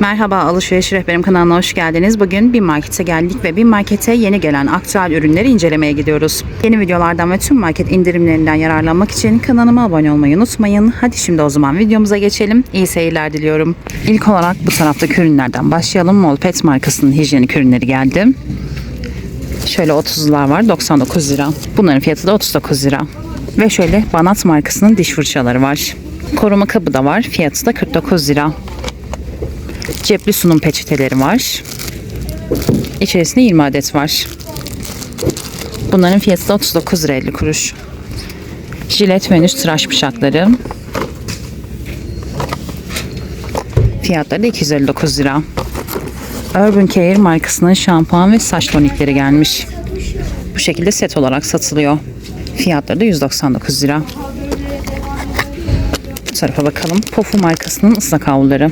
Merhaba Alışveriş Rehberim kanalına hoş geldiniz. Bugün bir markete geldik ve bir markete yeni gelen aktüel ürünleri incelemeye gidiyoruz. Yeni videolardan ve tüm market indirimlerinden yararlanmak için kanalıma abone olmayı unutmayın. Hadi şimdi o zaman videomuza geçelim. İyi seyirler diliyorum. İlk olarak bu taraftaki ürünlerden başlayalım. Molpet markasının hijyenik ürünleri geldi. Şöyle 30'lar var 99 lira. Bunların fiyatı da 39 lira. Ve şöyle Banat markasının diş fırçaları var. Koruma kabı da var. Fiyatı da 49 lira. Cepli sunum peçeteleri var. İçerisinde 20 adet var. Bunların fiyatı da 39 lira 50 kuruş. Jilet menüs tıraş bıçakları. Fiyatları da 259 lira. Urban Care markasının şampuan ve saç tonikleri gelmiş. Bu şekilde set olarak satılıyor. Fiyatları da 199 lira. Bu tarafa bakalım. Pofu markasının ıslak havluları.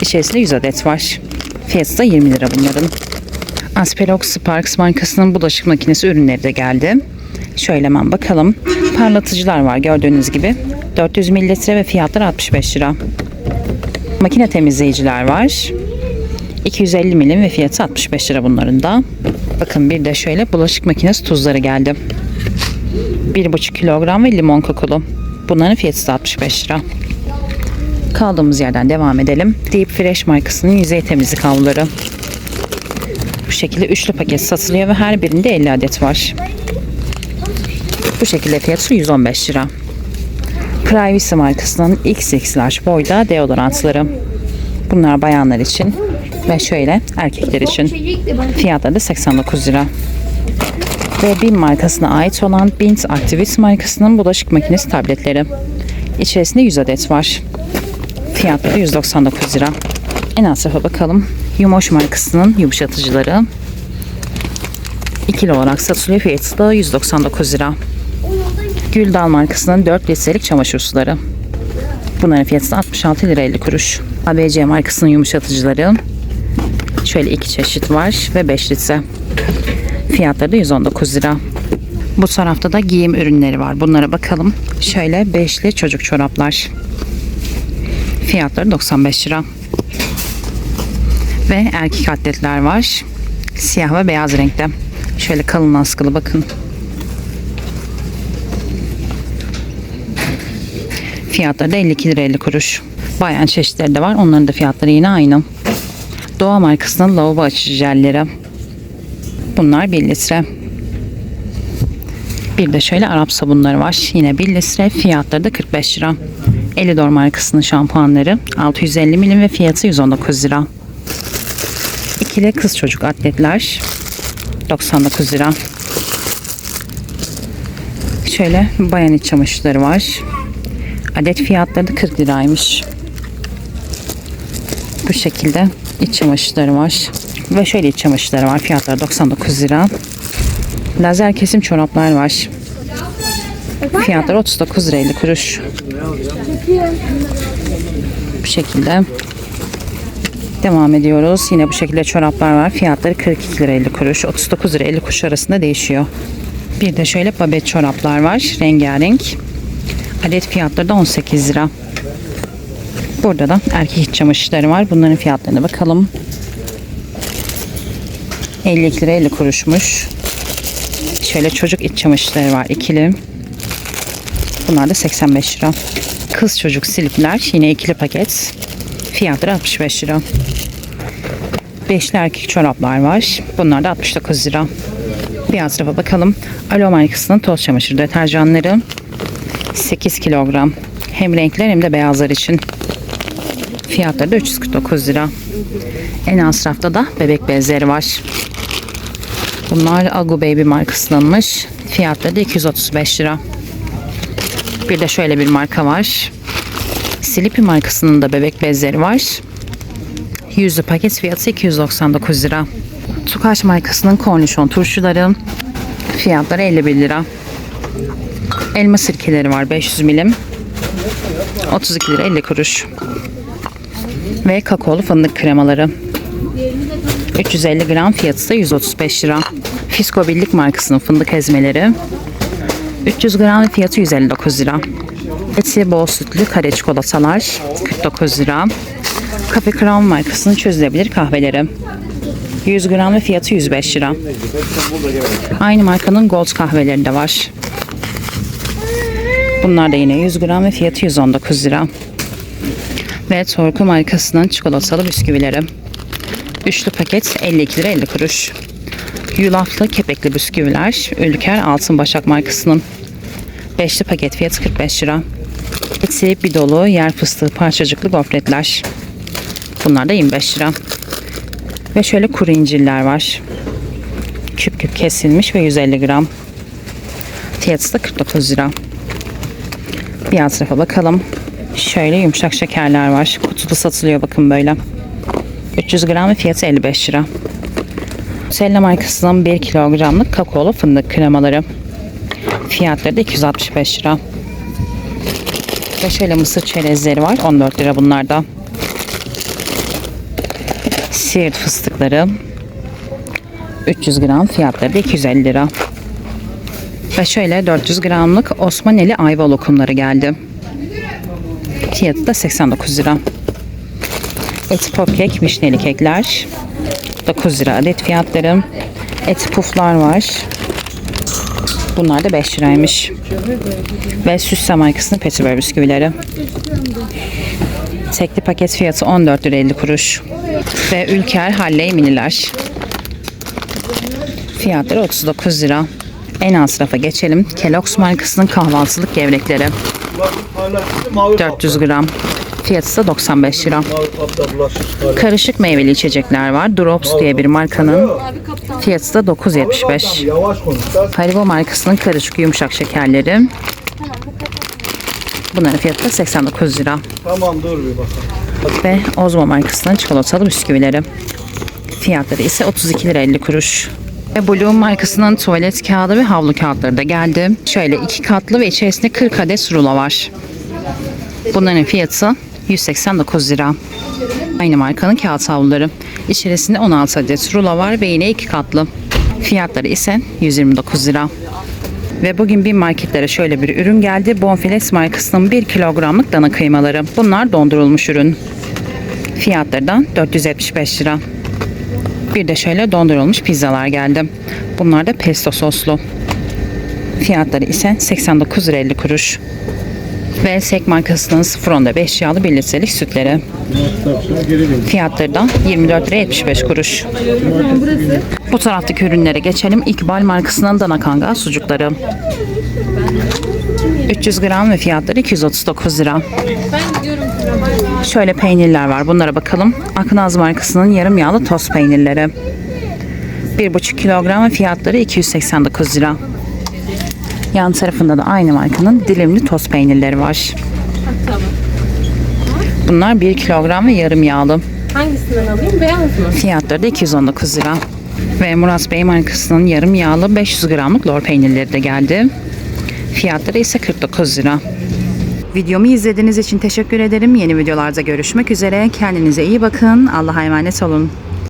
İçerisinde 100 adet var. Fiyatı da 20 lira bunların. Asperox Sparks markasının bulaşık makinesi ürünleri de geldi. Şöyle hemen bakalım. Parlatıcılar var gördüğünüz gibi. 400 mililitre ve fiyatları 65 lira. Makine temizleyiciler var. 250 milim ve fiyatı 65 lira bunların da. Bakın bir de şöyle bulaşık makinesi tuzları geldi. 1,5 kilogram ve limon kokulu. Bunların fiyatı da 65 lira. Kaldığımız yerden devam edelim. Deep Fresh markasının yüzey temizlik havluları. Bu şekilde üçlü paket satılıyor ve her birinde 50 adet var. Bu şekilde fiyatı 115 lira. Privacy markasının XX large boyda deodorantları. Bunlar bayanlar için ve şöyle erkekler için. Fiyatları da 89 lira. Ve BİM markasına ait olan Bint Activist markasının bulaşık makinesi tabletleri. İçerisinde 100 adet var. Fiyatları 199 lira. En alt tarafa bakalım. Yumoş markasının yumuşatıcıları. İkili olarak satılıyor. Fiyatı da 199 lira. Güldal markasının 4 litrelik çamaşır suları. Bunların fiyatı da 66 lira 50 kuruş. ABC markasının yumuşatıcıları. Şöyle iki çeşit var ve 5 litre. Fiyatları da 119 lira. Bu tarafta da giyim ürünleri var. Bunlara bakalım. Şöyle beşli çocuk çoraplar. Fiyatları 95 lira. Ve erkek atletler var. Siyah ve beyaz renkte. Şöyle kalın askılı bakın. Fiyatları da 52 lira 50 kuruş. Bayan çeşitleri de var. Onların da fiyatları yine aynı. Doğa markasının lavabo açıcı jelleri. Bunlar 1 litre. Bir de şöyle Arap sabunları var. Yine 1 litre. Fiyatları da 45 lira. Elidor markasının şampuanları 650 milim ve fiyatı 119 lira. İkili kız çocuk atletler 99 lira. Şöyle bayan iç çamaşırları var. Adet fiyatları da 40 liraymış. Bu şekilde iç çamaşırları var. Ve şöyle iç çamaşırları var. Fiyatları 99 lira. Lazer kesim çoraplar var. Fiyatları 39 lira 50 kuruş. Şekilde devam ediyoruz. Yine bu şekilde çoraplar var. Fiyatları 42 lira 50 kuruş. 39 lira 50 kuruş arasında değişiyor. Bir de şöyle babet çoraplar var. Rengarenk. Adet fiyatları da 18 lira. Burada da erkek iç çamaşırları var. Bunların fiyatlarına bakalım. 52 lira 50 kuruşmuş. Şöyle çocuk iç çamaşırları var. ikili. Bunlar da 85 lira. Kız çocuk silipler yine ikili paket. Fiyatları 65 lira. Beşli erkek çoraplar var. Bunlar da 69 lira. Alt tarafa bakalım. Alo markasının toz çamaşır deterjanları. 8 kilogram. Hem renkler hem de beyazlar için. Fiyatları da 349 lira. En alt rafta da bebek bezleri var. Bunlar Agu Baby markasınınmış. Fiyatları da 235 lira. Bir de şöyle bir marka var. Slippy markasının da bebek bezleri var. Yüzlü paket fiyatı 299 lira. Tukaş markasının kornişon turşuları. Fiyatları 51 lira. Elma sirkeleri var 500 milim. 32 lira 50 kuruş. Ve kakaolu fındık kremaları. 350 gram fiyatı da 135 lira. Fisko Birlik markasının fındık ezmeleri. 300 gram fiyatı 159 lira. Eti bol sütlü kare çikolatalar 49 lira. Cafe Crown markasının çözülebilir kahveleri. 100 gram ve fiyatı 105 lira. Aynı markanın Gold kahveleri de var. Bunlar da yine 100 gram ve fiyatı 119 lira. Ve Torku markasının çikolatalı bisküvileri. Üçlü paket 52 lira 50 kuruş. Yulaflı kepekli bisküviler Ülker Altın Başak markasının. Beşli paket fiyatı 45 lira. Eti bir dolu yer fıstığı parçacıklı gofretler. Bunlar da 25 lira. Ve şöyle kuru incirler var. Küp küp kesilmiş ve 150 gram. Fiyatı da 49 lira. Bir alt tarafa bakalım. Şöyle yumuşak şekerler var. Kutuda satılıyor bakın böyle. 300 gram ve fiyatı 55 lira. Nutella markasının 1 kilogramlık kakaolu fındık kremaları. Fiyatları da 265 lira. Ve şöyle mısır çerezleri var. 14 lira bunlarda. Siirt fıstıkları. 300 gram fiyatları da 250 lira. Ve şöyle 400 gramlık Osmaneli ayva lokumları geldi. Fiyatı da 89 lira. Et pop kek, vişneli kekler. 9 lira adet fiyatları. Et puflar var. Bunlar da 5 liraymış. Ve Süsse markasının petibör bisküvileri. Tekli paket fiyatı 14 lira 50 kuruş. Ve Ülker Halley miniler. Fiyatları 39 lira. En alt rafa geçelim. Kellogg's markasının kahvaltılık gevrekleri. 400 gram. Fiyatı da 95 lira. Karışık meyveli içecekler var. Drops diye bir markanın. Fiyatı da 9.75. Yavaş konuş. Haribo markasının karışık yumuşak şekerleri. Bunların fiyatı da 89 lira. Tamam dur bir bakalım. Ve Ozmo markasının çikolatalı bisküvileri. Fiyatları ise 32 lira 50 kuruş. Ve Bloom markasının tuvalet kağıdı ve havlu kağıtları da geldi. Şöyle iki katlı ve içerisinde 40 adet rulo var. Bunların fiyatı 189 lira. Aynı markanın kağıt havluları. İçerisinde 16 adet rulo var ve yine iki katlı. Fiyatları ise 129 lira. Ve bugün bir marketlere şöyle bir ürün geldi. Bonfiles markasının 1 kilogramlık dana kıymaları. Bunlar dondurulmuş ürün. Fiyatları da 475 lira. Bir de şöyle dondurulmuş pizzalar geldi. Bunlar da pesto soslu. Fiyatları ise 89 lira 50 kuruş. Ve Sek markasının 0.10'da 5 yağlı 1 litrelik sütleri. Fiyatları da 24 lira 75 kuruş. Bu taraftaki ürünlere geçelim. İkbal markasının dana kangal sucukları. 300 gram ve fiyatları 239 lira. Şöyle peynirler var. Bunlara bakalım. Aknaz markasının yarım yağlı toz peynirleri. 1,5 kilogram ve fiyatları 289 lira. Yan tarafında da aynı markanın dilimli toz peynirleri var. Bunlar 1 kilogram ve yarım yağlı. Hangisinden alayım? Beyaz mı? Fiyatları da 219 lira. Ve Murat Bey markasının yarım yağlı 500 gramlık lor peynirleri de geldi. Fiyatları ise 49 lira. Videomu izlediğiniz için teşekkür ederim. Yeni videolarda görüşmek üzere. Kendinize iyi bakın. Allah'a emanet olun.